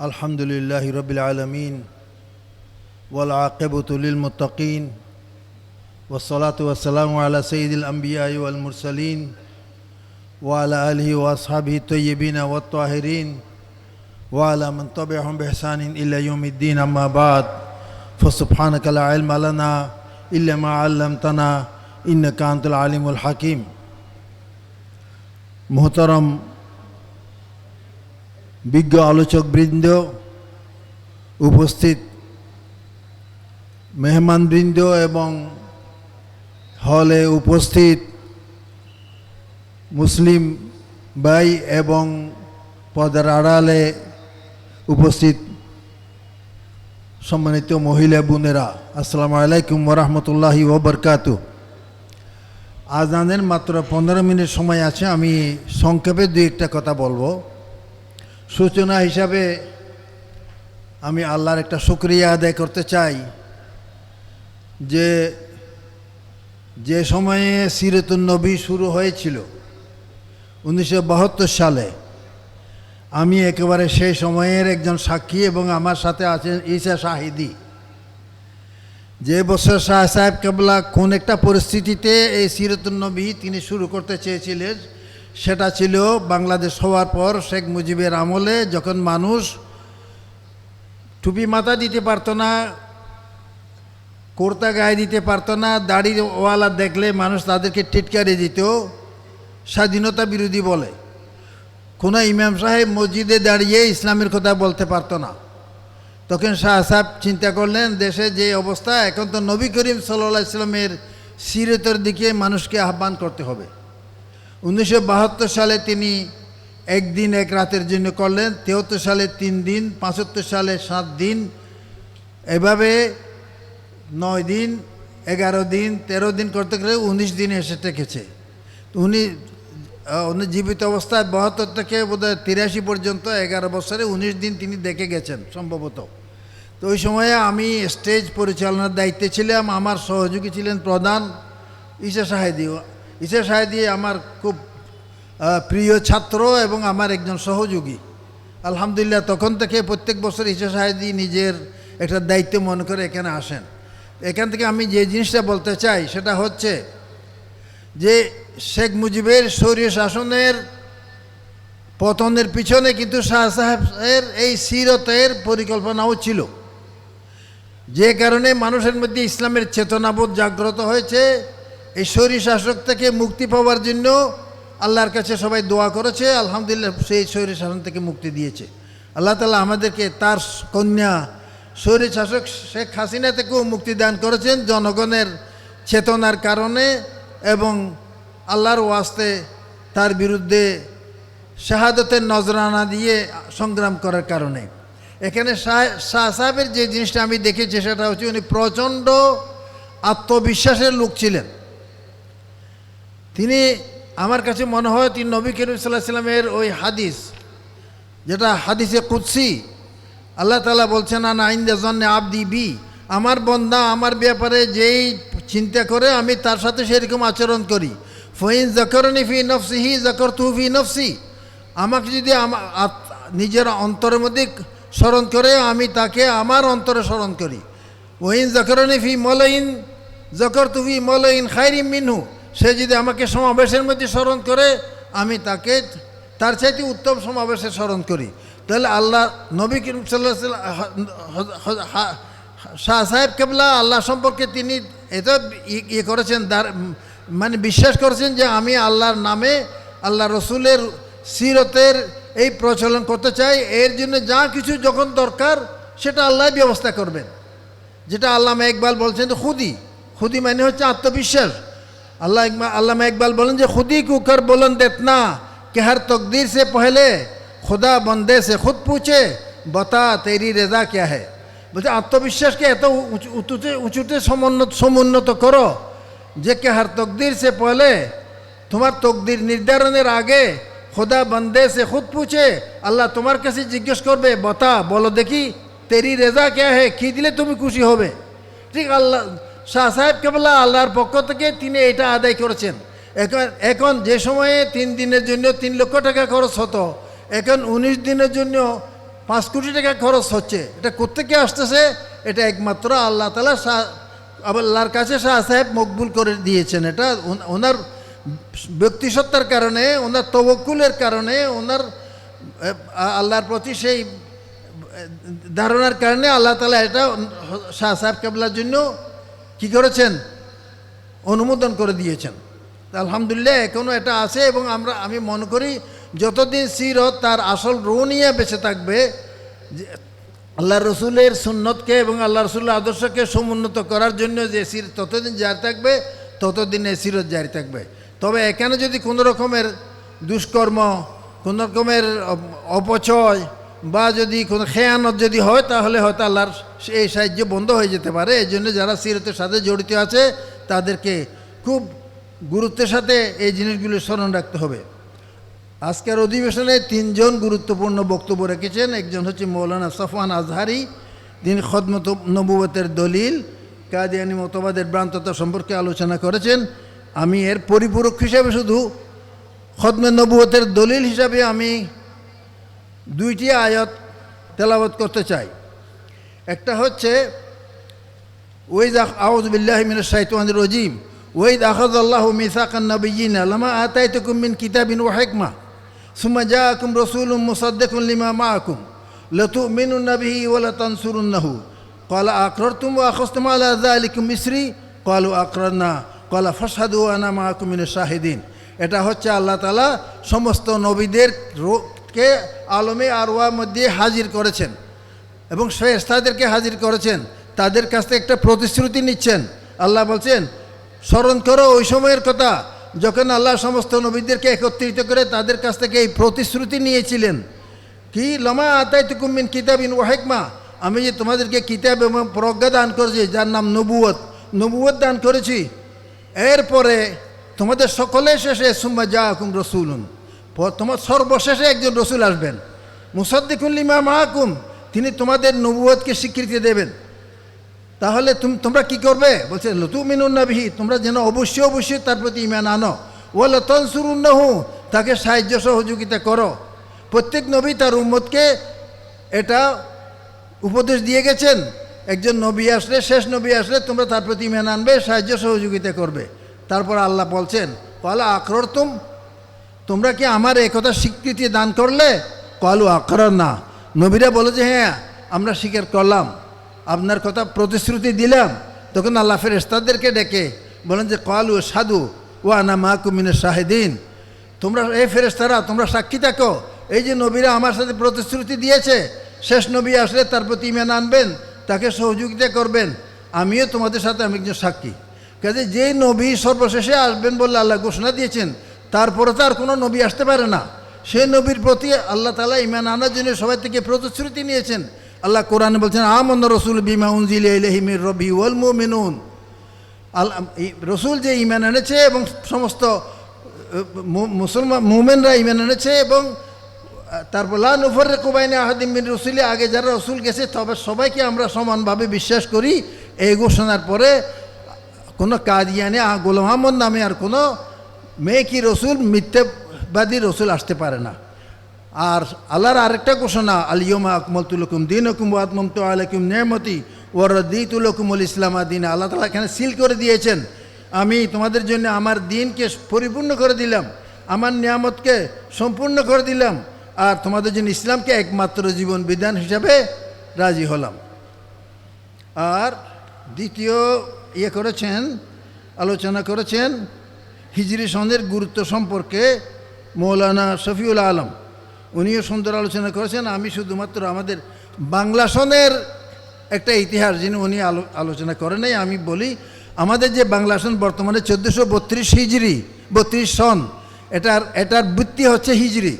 الحمد لله رب العالمين والعاقبة للمتقين والصلاة والسلام على سيد الأنبياء والمرسلين وعلى آله وأصحابه الطيبين والطاهرين وعلى من تبعهم بإحسان إلى يوم الدين أما بعد فسبحانك لا علم لنا إلا ما علمتنا إنك أنت العليم الحكيم محترم বিজ্ঞ আলোচকবৃন্দ উপস্থিত, মেহমানবৃন্দ এবং হলে উপস্থিত মুসলিম ভাই এবং পদের আড়ালে উপস্থিত সম্মানিত মহিলা বোনেরা, আসসালামু আলাইকুম ওরহমতুল্লাহি ওবরকাত আজানের মাত্র পনেরো মিনিট সময় আছে, আমি সংক্ষেপে দুই একটা কথা বলব। সূচনা হিসাবে আমি আল্লাহর একটা শুক্রিয়া আদায় করতে চাই যে যে সময়ে সিরতুন নবী শুরু হয়েছিল, উনিশশো বাহাত্তর সালে, আমি একেবারে সেই সময়ের একজন সাক্ষী এবং আমার সাথে আছেন ঈশা শাহিদি। যে বছর শাহ সাহেব কেবলা কোন একটা পরিস্থিতিতে এই সিরতুন নবী তিনি শুরু করতে চেয়েছিলেন সেটা ছিল বাংলাদেশ হওয়ার পর শেখ মুজিবের আমলে যখন মানুষ টুপি মাথা দিতে পারতো না, কোর্তা গায়ে দিতে পারতো না দাড়িওয়ালা দেখলে মানুষ তাদেরকে টিটকারি দিত, স্বাধীনতা বিরোধী বলে। কোনো ইমাম সাহেব মসজিদে দাঁড়িয়ে ইসলামের কথা বলতে পারতো না। তখন শাহ সাহেব চিন্তা করলেন, দেশে যে অবস্থা, এখন তো নবী করিম সাল্লা ইসলামের সিরতের দিকে মানুষকে আহ্বান করতে হবে। উনিশশো বাহাত্তর সালে তিনি একদিন এক রাতের জন্য করলেন, তেহত্তর সালে তিন দিন, পাঁচাত্তর সালে সাত দিন, এভাবে নয় দিন, এগারো দিন, তেরো দিন করতে গেলে উনিশ দিন এসে টেকেছে উনি উনি জীবিত অবস্থায় বাহাত্তর থেকে বোধহয় তিরাশি পর্যন্ত, এগারো বছরে উনিশ দিন তিনি দেখে গেছেন সম্ভবত। তো ওই সময়ে আমি স্টেজ পরিচালনার দায়িত্বে ছিলাম, আমার সহযোগী ছিলেন প্রধান ঈশা সাহেদি। ঈশা সাহেদি আমার খুব প্রিয় ছাত্র এবং আমার একজন সহযোগী। আলহামদুলিল্লাহ, তখন থেকে প্রত্যেক বছর ঈশা সাহেদি নিজের একটা দায়িত্ব মনে করে এখানে আসেন। এখান থেকে আমি যে জিনিসটা বলতে চাই, সেটা হচ্ছে যে শেখ মুজিবের শৌর্য শাসনের পতনের পিছনে কিন্তু শাহ সাহেবের এই সিরতের পরিকল্পনাও ছিল। যে কারণে মানুষের মধ্যে ইসলামের চেতনাবোধ জাগ্রত হয়েছে এই শরী শাসক থেকে মুক্তি পাওয়ার জন্য আল্লাহর কাছে সবাই দোয়া করেছে, আলহামদুলিল্লাহ সেই শরীর শাসন থেকে মুক্তি দিয়েছে। আল্লাহ তালা আমাদেরকে তার কন্যা শরীর শাসক শেখ হাসিনা থেকেও মুক্তি দান করেছেন জনগণের চেতনার কারণে এবং আল্লাহর ওয়াস্তে তার বিরুদ্ধে শাহাদতের নজরানা দিয়ে সংগ্রাম করার কারণে। এখানে শাহ সাহেবের যে জিনিসটা আমি দেখেছি সেটা হচ্ছে উনি প্রচণ্ড আত্মবিশ্বাসের লোক ছিলেন। তিনি আমার কাছে মনে হয় তিনি নবী করিম সাল্লাহ সাল্লামের ওই হাদিস, যেটা হাদিসে কুৎসি আল্লাহ তালা বলছেন, আনা আইন্দা জন্নে আবদি বি, আমার বন্দা আমার ব্যাপারে যেই চিন্তা করে আমি তার সাথে সেরকম আচরণ করি। ফহিন জকরনি ফি নফসি হি জকর তু ফি নফসি, আমাকে যদি নিজের অন্তরের মধ্যে স্মরণ করে, আমি তাকে আমার অন্তরে স্মরণ করি। ওহিন জকরনি ফি মলইন জকর তুফি মলইন খাইরিম মিনহু সে যদি আমাকে সমাবেশের মধ্যে স্মরণ করে, আমি তাকে তার চাইতে উত্তম সমাবেশে স্মরণ করি। তাহলে আল্লাহ নবী করিম শাহ সাহেব কেবলা আল্লাহ সম্পর্কে তিনি এত ইয়ে করেছেন মানে বিশ্বাস করেছেন যে আমি আল্লাহর নামে আল্লাহ রসুলের সিরতের এই প্রচলন করতে চাই। এর জন্য যা কিছু যখন দরকার, সেটা আল্লাহ ব্যবস্থা করবেন। যেটা আল্লাহ ইকবাল বলছেন খুদি। খুদি মানে হচ্ছে আত্মবিশ্বাস। अल्लाह अल्लाह इकबाल बोलन जो खुद ही को कर बुलंद इतना कि हर तकदीर से पहले खुदा बंदे से खुद पूछे बता तेरी रेजा क्या है বলছে আত্মবিশ্বাসকে এত উঁচুতে উঁচুতে সমুন্নত সমুন্নত করো যে কে হার তকদির সে পহলে তোমার তকদির নির্ধারণের আগে খোদা বন্দে সে খুদ পুছে আল্লাহ তোমার কাছে জিজ্ঞেস করবে বতা বলো দেখি তেরি রেজা কে হে কী দিলে তুমি খুশি হবে ঠিক আল্লাহ শাহ সাহেব কেবলা আল্লাহর পক্ষ থেকে তিনি এটা আদায় করেছেন। এখন এখন যে সময়ে তিন দিনের জন্য তিন লক্ষ টাকা খরচ হতো, এখন উনিশ দিনের জন্য পাঁচ কোটি টাকা খরচ হচ্ছে। এটা কোত্থেকে আসতেছে? এটা একমাত্র আল্লাহ তালা শাহ, আল্লাহর কাছে শাহ সাহেব মকবুল করে দিয়েছেন। এটা ওনার ব্যক্তিসত্তার কারণে, ওনার তবকুলের কারণে, ওনার আল্লাহর প্রতি সেই ধারণার কারণে আল্লাহ তালা এটা শাহ সাহেব কেবলার জন্য কি করেছেন? অনুমোদন করে দিয়েছেন। আলহামদুলিল্লাহ এখনও এটা আছে এবং আমরা, আমি মনে করি যতদিন সিরত তার আসল রো নিয়ে বেঁচে থাকবে আল্লাহ রসুলের সুন্নতকে এবং আল্লাহ রসুলের আদর্শকে সমুন্নত করার জন্য যে সির ততদিন জারি থাকবে, ততদিন এই সিরত জারি থাকবে। তবে এখানে যদি কোনো রকমের দুষ্কর্ম, কোনো রকমের অপচয় বা যদি কোনো খেয়ানত যদি হয়, তাহলে হয়তো আল্লাহর এই সাহায্য বন্ধ হয়ে যেতে পারে। এই জন্য যারা সিরতের সাথে জড়িত আছে, তাদেরকে খুব গুরুত্বের সাথে এই জিনিসগুলি স্মরণ রাখতে হবে। আজকের অধিবেশনে তিনজন গুরুত্বপূর্ণ বক্তব্য রেখেছেন। একজন হচ্ছে মৌলানা সফওয়ান আজহারি, তিনি খদমত নবুবতের দলিল, কাদিয়ানি মতবাদের ভ্রান্ততা সম্পর্কে আলোচনা করেছেন। আমি এর পরিপূরক হিসাবে শুধু খদমে নবুবতের দলিল হিসাবে আমি দুইটি আয়াত তেলাবত করতে চাই। একটা হচ্ছে ওয়েদ আউজবিল্লাহ মিন সাইতুয়ানির রজিম। ওয়েদ আহদ আল্লাহ মিসাকান নবীন আলামা আতাই তুকুমিন কিতাবিন ও হেকমা। সুমা জা আকুম রসুল মুসাদ্দেকুন লিমা মা আকুম লতু মিনু নবী ওলা তানসুরুন নাহু কলা আকরর তুম আখস্তমা আলা আলিকুম মিশ্রি কল আকরর না কলা ফসাদু আনা মা আকুমিন শাহিদিন। এটা হচ্ছে আল্লাহ তালা সমস্ত নবীদের কে আলমে আরওয়ার মধ্যে হাজির করেছেন এবং ফেরেশতাদেরকে হাজির করেছেন, তাদের কাছ থেকে একটা প্রতিশ্রুতি নিচ্ছেন। আল্লাহ বলছেন, স্মরণ করো ওই সময়ের কথা, যখন আল্লাহ সমস্ত নবীদেরকে একত্রিত করে তাদের কাছ থেকে এই প্রতিশ্রুতি নিয়েছিলেন। কি? লমা আতাই তুকুমিন কিতাবিন ওয়াহেকমা আমি যে তোমাদেরকে কিতাব এবং প্রজ্ঞা দান করেছি, যার নাম নবুয়ত নবুয়ত দান করেছি। এরপরে তোমাদের সকলের শেষে, সুম্মা যা হুকুম রসুলুন। তোমার সর্বশেষে একজন রসুল আসবেন। মুসাদ্দিকুল্লিমা মাহকুম তিনি তোমাদের নবুয়তকে স্বীকৃতি দেবেন। তাহলে তুমি তোমরা কি করবে? বলছে লতু মিনুন্নাবিহি তোমরা যেন অবশ্যই অবশ্যই তার প্রতি ইমান আনো। ও লতনসুরুন্নাহু তাকে সাহায্য সহযোগিতা করো। প্রত্যেক নবী তার উম্মতকে এটা উপদেশ দিয়ে গেছেন, একজন নবী আসলে, শেষ নবী আসলে তোমরা তার প্রতি ইমান আনবে, সাহায্য সহযোগিতা করবে। তারপর আল্লাহ বলছেন কলা আক্রর তুম তোমরা কি আমার একথা স্বীকৃতি দান করলে? কলু আকর না নবীরা বলে যে হ্যাঁ আমরা স্বীকার করলাম। আপনার কথা প্রতিশ্রুতি দিলাম। তখন আল্লাহ ফেরেস্তাদেরকে ডেকে বলেন যে, কলু সাধু ও আনা মা কুমিনের শাহেদিন। তোমরা এই ফেরেস্তারা তোমরা সাক্ষী থাকো। এই যে নবীরা আমার সাথে প্রতিশ্রুতি দিয়েছে, শেষ নবী আসলে তার প্রতি ইমান আনবেন, তাকে সহযোগিতা করবেন। আমিও তোমাদের সাথে আমি একজন সাক্ষী। কাজে যেই নবী সর্বশেষে আসবেন বলে আল্লাহ ঘোষণা দিয়েছেন তারপরে তো আর কোনো নবী আসতে পারে না। সেই নবীর প্রতি আল্লাহ তালা ইমান আনার জন্য সবাই থেকে প্রতিশ্রুতি নিয়েছেন। আল্লাহ কোরআনে বলছেন, আমন রসুল বিমা উনজিল রবি ওয়াল মুমিনুন। আল্লাহ রসুল যে ইমান এনেছে এবং সমস্ত মুসলমান, মুমেনরা ইমান এনেছে এবং তারপর, লা নুফর কুবাইনে আহাদিম বিন রসুলি। আগে যারা রসুল গেছে, তবে সবাইকে আমরা সমানভাবে বিশ্বাস করি। এই ঘোষণার পরে কোনো কাদিয়ানে গোলাম আহমদ নামে আর কোনো মেয়ে কি রসুল, মিথ্যাবাদী রসুল আসতে পারে না। আর আল্লাহর আরেকটা ঘোষণা আলিয়মা আকমল তুলকুম দিন হকুম আত্মম তো আলকুম নেমতি ওরদি তুলকুমুল ইসলাম দিন। আল্লাহ তালা এখানে সিল করে দিয়েছেন, আমি তোমাদের জন্য আমার দিনকে পরিপূর্ণ করে দিলাম, আমার নিয়ামতকে সম্পূর্ণ করে দিলাম, আর তোমাদের জন্য ইসলামকে একমাত্র জীবন বিধান হিসাবে রাজি হলাম। আর দ্বিতীয় ইয়ে করেছেন, আলোচনা করেছেন হিজরি সনের গুরুত্ব সম্পর্কে মৌলানা শফিউল আলম, উনিও সুন্দর আলোচনা করেছেন। আমি শুধুমাত্র আমাদের বাংলা সনের একটা ইতিহাস যিনি উনি আলো আলোচনা করেন নাই, আমি বলি আমাদের যে বাংলা সন বর্তমানে চোদ্দোশো বত্রিশ হিজড়ি বত্রিশ সন, এটার এটার বৃত্তি হচ্ছে হিজড়ি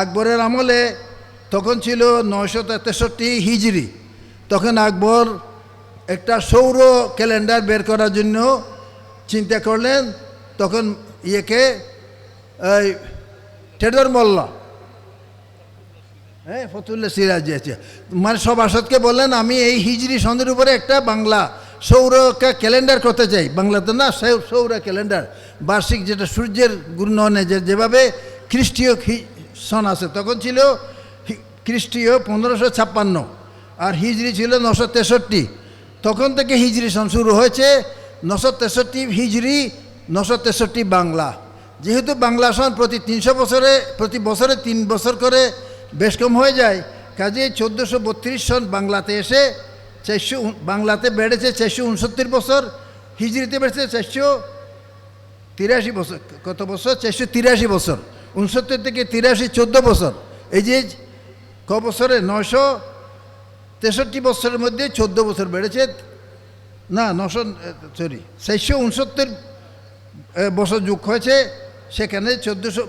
আকবরের আমলে তখন ছিল নয়শো তেষট্টি হিজড়ি তখন আকবর একটা সৌর ক্যালেন্ডার বের করার জন্য চিন্তা করলেন তখন ইয়েকে, এই টেডর মোল্লা। হ্যাঁ ফতুল্লা সিরাজ আছে। মানে সব আসাদকে বললেন, আমি এই হিজড়ি সন্ধ্যের উপরে একটা বাংলা সৌর ক্যালেন্ডার করতে চাই। বাংলাতে না সৌর ক্যালেন্ডার। বার্ষিক যেটা সূর্যের গুণনে যে, যেভাবে খ্রিস্টীয় সন আছে, তখন ছিল খ্রিস্টীয় পনেরোশো ছাপ্পান্ন আর হিজড়ি ছিল নশো তেষট্টি। তখন থেকে হিজরি সন শুরু হয়েছে। নশো তেষট্টি হিজরি নশো তেষট্টি বাংলা। যেহেতু বাংলা সন প্রতি তিনশো বছরে, প্রতি বছরে তিন বছর করে বেশ কম হয়ে যায় কাজে চোদ্দোশো বত্রিশ সন বাংলাতে এসে চারশো বাংলাতে বেড়েছে চারশো উনসত্তর বছর, হিজড়িতে বেড়েছে চারশো তিরাশি বছর, কত বছর? চারশো তিরাশি বছর, উনসত্তর থেকে তিরাশি চোদ্দ বছর। এই যে ক বছরে নশো তেষট্টি বছরের মধ্যে চোদ্দ বছর বেড়েছে, না, নশো সরি চারশো উনসত্তর বছর যুগ হয়েছে, সেখানে চোদ্দোশো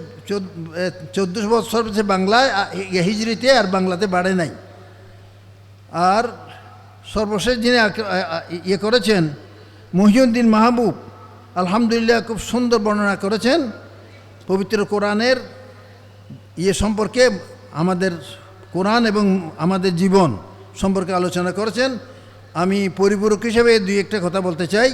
চোদ্দোশো বছর হচ্ছে বাংলায় হিজড়িতে আর বাংলাতে বাড়ে নাই। আর সর্বশেষ যিনি ইয়ে করেছেন, মহিউদ্দিন মাহবুব, আলহামদুলিল্লাহ খুব সুন্দর বর্ণনা করেছেন, পবিত্র কোরআনের ইয়ে সম্পর্কে আমাদের কোরআন এবং আমাদের জীবন সম্পর্কে আলোচনা করেছেন। আমি পরিপূরক হিসেবে দুই একটা কথা বলতে চাই।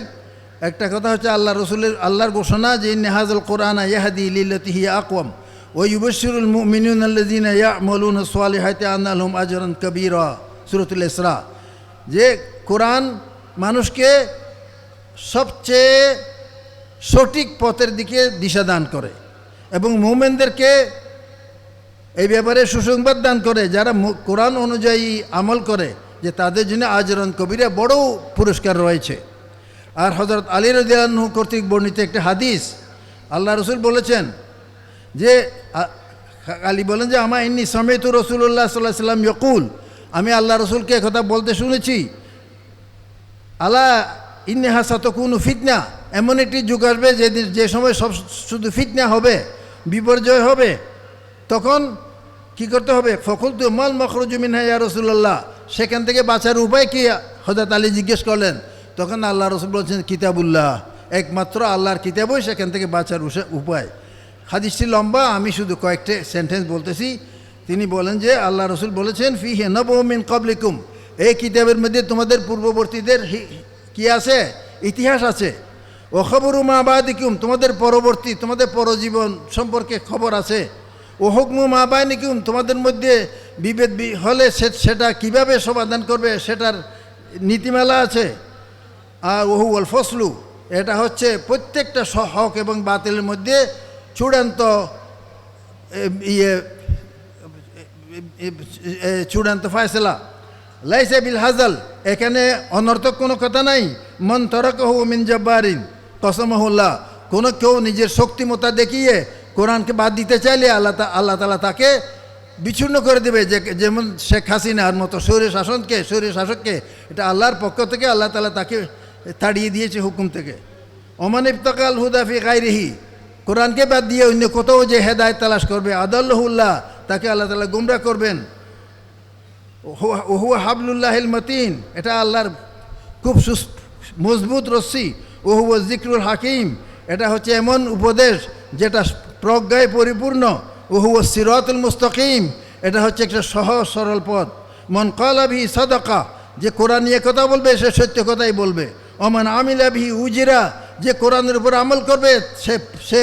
একটা কথা হচ্ছে আল্লাহ রসুলের, আল্লাহর ঘোষণা যে নেহাজুল কোরআন ইয়াহাদি লিল্লতিহি আকওয়াম। ও ইউবশিরুল মুমিনুন আল্লাযিন ইয়ামালুন সালিহাতি আন্নালহুম আজরান কবীরা। সূরাতুল ইসরা। যে কোরআন মানুষকে সবচেয়ে সঠিক পথের দিকে দিশা দান করে এবং মোমেনদেরকে এই ব্যাপারে সুসংবাদ দান করে, যারা কোরআন অনুযায়ী আমল করে, যে তাদের জন্য আজরন কবিরা বড় পুরস্কার রয়েছে। আর হজরত আলী রদিয়ানহু কর্তৃক বর্ণিত একটা হাদিস, আল্লাহ রসুল বলেছেন যে আলী বলেন যে আমার ইন্নি সমেত রসুল্লাহ সাল্লাহ সাল্লাম ইয়কুল। আমি আল্লাহ রসুলকে কথা বলতে শুনেছি। আলা ইন্নেহা সাতকুন ফিতনা। এমন একটি যুগ আসবে যে যে সময় সব শুধু ফিতনা হবে, বিপর্যয় হবে। তখন কি করতে হবে? ফখল তু মাল মখরুজুমিন হ্যাঁ রসুল্লাহ সেখান থেকে বাঁচার উপায় কি? হজরত আলী জিজ্ঞেস করলেন। তখন আল্লাহ রসুল বলছেন, কিতাবুল্লাহ। একমাত্র আল্লাহর কিতাবই সেখান থেকে বাঁচার উপায়। হাদিসটি লম্বা, আমি শুধু কয়েকটা সেন্টেন্স বলতেছি। তিনি বলেন যে, আল্লাহ রসুল বলেছেন ফি হে নবমিন কবলিকুম এই কিতাবের মধ্যে তোমাদের পূর্ববর্তীদের কি আছে? ইতিহাস আছে। ও খবরু মা বাদিকুম। তোমাদের পরবর্তী, তোমাদের পরজীবন সম্পর্কে খবর আছে। ও হুকমু মা বায়নিকুম তোমাদের মধ্যে বিভেদ হলে সেটা কীভাবে সমাধান করবে সেটার নীতিমালা আছে। আর ওহু ফসলু। এটা হচ্ছে প্রত্যেকটা হক এবং বাতিলের মধ্যে চূড়ান্ত ইয়ে চূড়ান্ত ফয়সলা। লাইসে বিল হাজাল, এখানে অনর্থক কোনো কথা নাই। মন তরকহু মিন জব্বারিন, কসমহুল্লাহ। কোনো কেউ নিজের শক্তিমতা দেখিয়ে কোরআনকে বাদ দিতে চাইলে আল্লাহ আল্লাহ তালা তাকে বিচ্ছিন্ন করে দেবে। যে যেমন শেখ হাসিনার মতো শরীর শাসনকে শরীর শাসককে, এটা আল্লাহর পক্ষ থেকে আল্লাহ তালা তাকে তাড়িয়ে দিয়েছে হুকুম থেকে। ওমান ইফতাকাল হুদাফি গাইরিহি কোরআনকে বাদ দিয়ে অন্য কোথাও যে হেদায়ত তালাশ করবে, আদাল্লাহুল্লাহ, তাকে আল্লাহ তালা গুমরা করবেন। ওহুয়া হাবলুল্লাহিল মতিন, এটা আল্লাহর খুব সুস, মজবুত রশ্মি। ওহুয়া জিক্রুল হাকিম, এটা হচ্ছে এমন উপদেশ যেটা প্রজ্ঞায় পরিপূর্ণ। ওহুয়া সিরাতুল মুস্তকিম, এটা হচ্ছে একটা সহজ, সরল পথ। মন কলাভি সদকা, যে কোরআন নিয়ে কথা বলবে, সে সত্য কথাই বলবে। অমন আমিলাভি উজিরা, যে কোরআনের উপর আমল করবে, সে সে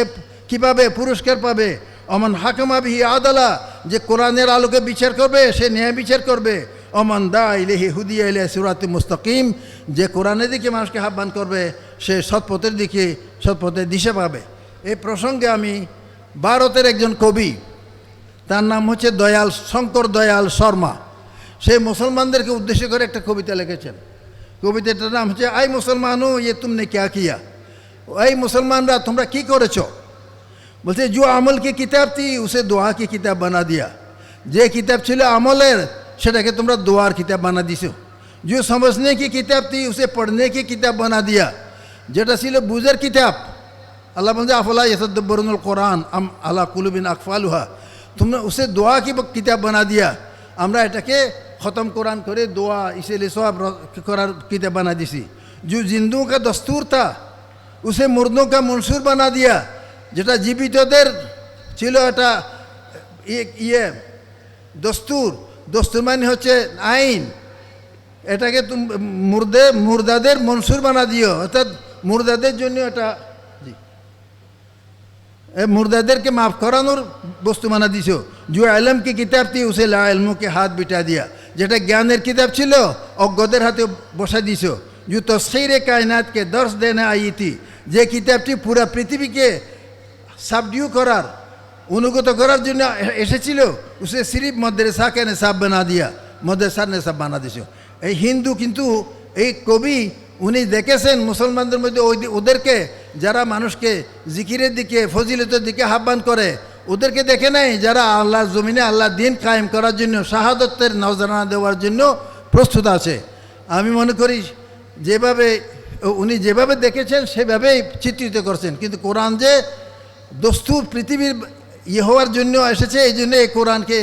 কীভাবে পুরস্কার পাবে? অমন হাকমাভি আদালা, যে কোরআনের আলোকে বিচার করবে, সে ন্যায় বিচার করবে। অমন দা ইলেহি হুদিয়া ইলে সুরাত মুস্তকিম, যে কোরআনের দিকে মানুষকে আহ্বান করবে, সে সৎপথের দিকে, সৎপথের দিশে পাবে। এই প্রসঙ্গে আমি ভারতের একজন কবি, তার নাম হচ্ছে দয়াল, শঙ্কর দয়াল শর্মা। সে মুসলমানদেরকে উদ্দেশ্য করে একটা কবিতা লিখেছেন। কবিতাটার নাম হচ্ছে, আই মুসলমানও ইয়ে তুমনে ক্যা কিয়া? এই মুসলমানরা, তোমরা কি করেছ? বলছে, জু আমল কি কিতাব তি উসে দোয়া কি কিতাব বানা দিয়া। যে কিতাব ছিল আমলের, সেটাকে তোমরা দোয়ার কিতাব বানা দিছো। জু সমঝনে কি কিতাব তি উসে পড়নে কি কিতাব বানা দিয়া। যেটা ছিল বুঝের কিতাব। আল্লাহ বলছে, আফলা ইয়াসদ্দবরুল কোরআন, আম আলা কুলুবিন আকফালুহা? তোমরা উসে দোয়া কি কিতাব বানা দিয়া? আমরা এটাকে খতম কোরআন করে দোয়া ইসিলে সব করার কিতাব বানা দিছি जो जिंदू का दस्तूर था उसे मुर्दों का मंसूर बना दिया যেটা জীবিতদের ছিল এটা ইয়ে- ইয়ে দস্তুর দস্তুর মানে হচ্ছে আইন এটাকে তুমি মুর্দে মুর্দাদের মনসুর বানা দিও অর্থাৎ মুর্দাদের জন্য এটা জি এ মুর্দাদেরকে মাফ করানোর বস্তু মানা দিছ जो आलम की किताब थी उसे ला इल्मों के हाथ बिठा दिया যেটা জ্ঞানের কিতাব ছিল, অজ্ঞদের হাতে বসা দিছ। জুতো সেইরে কায়নাতকে দর্শ দেনে আইতি। যে কিতাবটি পুরা পৃথিবীকে সাবডিউ করার, অনুগত করার জন্য এসেছিল, উসে সিরিফ মদ্রেসা কেন সাব বানা দিয়া মদ্রেসার নে সাব বানা দিছ। এই হিন্দু কিন্তু এই কবি, উনি দেখেছেন মুসলমানদের মধ্যে ওদেরকে, যারা মানুষকে জিকিরের দিকে, ফজিলতের দিকে আহ্বান করে ওদেরকে দেখে নাই যারা আল্লাহ জমিনে আল্লাহ দিন কায়েম করার জন্য, শাহাদতের নজরানা দেওয়ার জন্য প্রস্তুত আছে। আমি মনে করি যেভাবে, উনি যেভাবে দেখেছেন সেভাবেই চিত্রিত করছেন। কিন্তু কোরআন যে দস্তুর পৃথিবীর ইয়ে হওয়ার জন্য এসেছে, এই জন্য এই কোরআনকে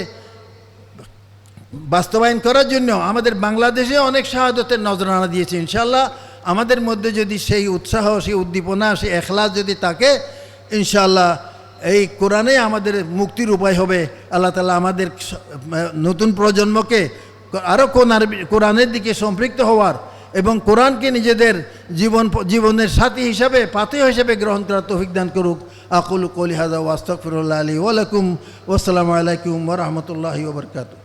বাস্তবায়ন করার জন্য আমাদের বাংলাদেশে অনেক শাহাদতের নজরানা দিয়েছে ইনশাল্লাহ আমাদের মধ্যে যদি সেই উৎসাহ, সেই উদ্দীপনা, সেই এখলাস যদি তাকে ইনশাল্লাহ এই কোরআনে আমাদের মুক্তির উপায় হবে। আল্লাহ তালা আমাদের নতুন প্রজন্মকে আরও কোরআন কোরআনের দিকে সম্পৃক্ত হওয়ার এবং কোরআনকে নিজেদের জীবন, জীবনের সাথী হিসাবে পাথে হিসাবে গ্রহণ করার তৌফিক দান করুক। আকুল কলিহাজা ওয়াস্তফিরুল্লাহ আলী ওয়ালাইকুম ওসালামু আলাইকুম ওরহমতুল্লাহ ওবরকাতু